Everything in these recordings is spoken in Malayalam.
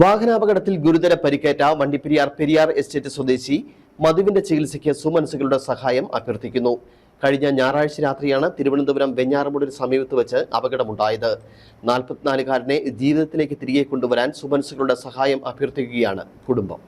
വാഹനാപകടത്തിൽ ഗുരുതര പരിക്കേറ്റ വണ്ടിപ്പെരിയാർ പെരിയാർ എസ്റ്റേറ്റ് സ്വദേശി മധുവിന്റെ ചികിത്സയ്ക്ക് സുമനസുകളുടെ സഹായം അഭ്യർത്ഥിക്കുന്നു. കഴിഞ്ഞ ഞായറാഴ്ച രാത്രിയാണ് തിരുവനന്തപുരം വെഞ്ഞാറമൂടിന് സമീപത്ത് വെച്ച് അപകടമുണ്ടായത്. നാൽപ്പത്തിനാലുകാരനെ ജീവിതത്തിലേക്ക് തിരികെ കൊണ്ടുവരാൻ സുമനസുകളുടെ സഹായം അഭ്യർത്ഥിക്കുകയാണ് കുടുംബം.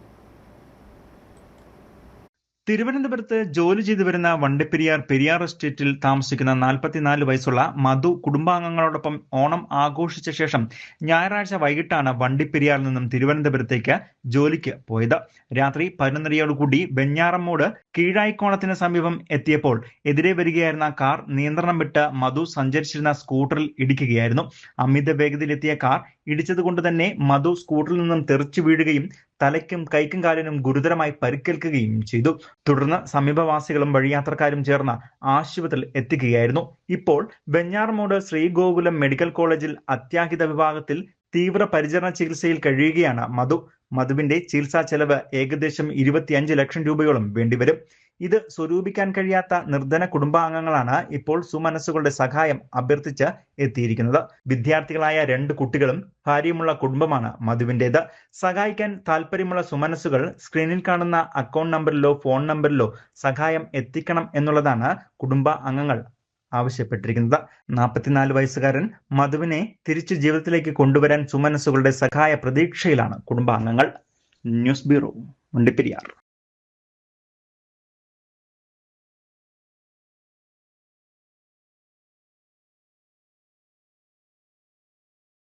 തിരുവനന്തപുരത്ത് ജോലി ചെയ്തു വരുന്ന വണ്ടിപ്പെരിയാർ പെരിയാർ എസ്റ്റേറ്റിൽ താമസിക്കുന്ന നാൽപ്പത്തിനാല് വയസ്സുള്ള മധു കുടുംബാംഗങ്ങളോടൊപ്പം ഓണം ആഘോഷിച്ച ശേഷം ഞായറാഴ്ച വൈകിട്ടാണ് വണ്ടിപ്പെരിയാറിൽ നിന്നും തിരുവനന്തപുരത്തേക്ക് ജോലിക്ക് പോയത്. രാത്രി പതിനൊന്നരയോടുകൂടി ബെഞ്ഞാറമ്മോട് കീഴായിക്കോണത്തിന് സമീപം എത്തിയപ്പോൾ എതിരെ വരികയായിരുന്ന കാർ നിയന്ത്രണം വിട്ട് മധു സഞ്ചരിച്ചിരുന്ന സ്കൂട്ടറിൽ ഇടിക്കുകയായിരുന്നു. അമിത വേഗതയിലെത്തിയ കാർ ഇടിച്ചതുകൊണ്ട് തന്നെ മധു സ്കൂട്ടറിൽ നിന്നും തെറിച്ചു വീഴുകയും തലയ്ക്കും കൈക്കും കാലിനും ഗുരുതരമായി പരിക്കേൽക്കുകയും ചെയ്തു. തുടർന്ന് സമീപവാസികളും വഴിയാത്രക്കാരും ചേർന്ന് ആശുപത്രിയിൽ എത്തിക്കുകയായിരുന്നു. ഇപ്പോൾ വെഞ്ഞാറമൂട് ശ്രീഗോകുലം മെഡിക്കൽ കോളേജിൽ അത്യാഹിത വിഭാഗത്തിൽ തീവ്ര പരിചരണ ചികിത്സയിൽ കഴിയുകയാണ് മധു. മധുവിന്റെ ചികിത്സാ ചെലവ് ഏകദേശം ഇരുപത്തിയഞ്ച് ലക്ഷം രൂപയോളം വേണ്ടിവരും. ഇത് സ്വരൂപിക്കാൻ കഴിയാത്ത നിർധന കുടുംബാംഗങ്ങളാണ് ഇപ്പോൾ സുമനസ്സുകളുടെ സഹായം അഭ്യർത്ഥിച്ച് എത്തിയിരിക്കുന്നത്. വിദ്യാർത്ഥികളായ രണ്ട് കുട്ടികളും ഭാര്യയുമുള്ള കുടുംബമാണ് മധുവിന്റേത് സഹായിക്കാൻ താല്പര്യമുള്ള സുമനസ്സുകൾ സ്ക്രീനിൽ കാണുന്ന അക്കൗണ്ട് നമ്പറിലോ ഫോൺ നമ്പറിലോ സഹായം എത്തിക്കണം എന്നുള്ളതാണ് കുടുംബ അംഗങ്ങൾ ആവശ്യപ്പെട്ടിരിക്കുന്നത്. നാൽപ്പത്തിനാല് വയസ്സുകാരൻ മധുവിനെ തിരിച്ചു ജീവിതത്തിലേക്ക് കൊണ്ടുവരാൻ സുമനസ്സുകളുടെ സഹായ പ്രതീക്ഷയിലാണ് കുടുംബാംഗങ്ങൾ. News bureau Vandiperiyar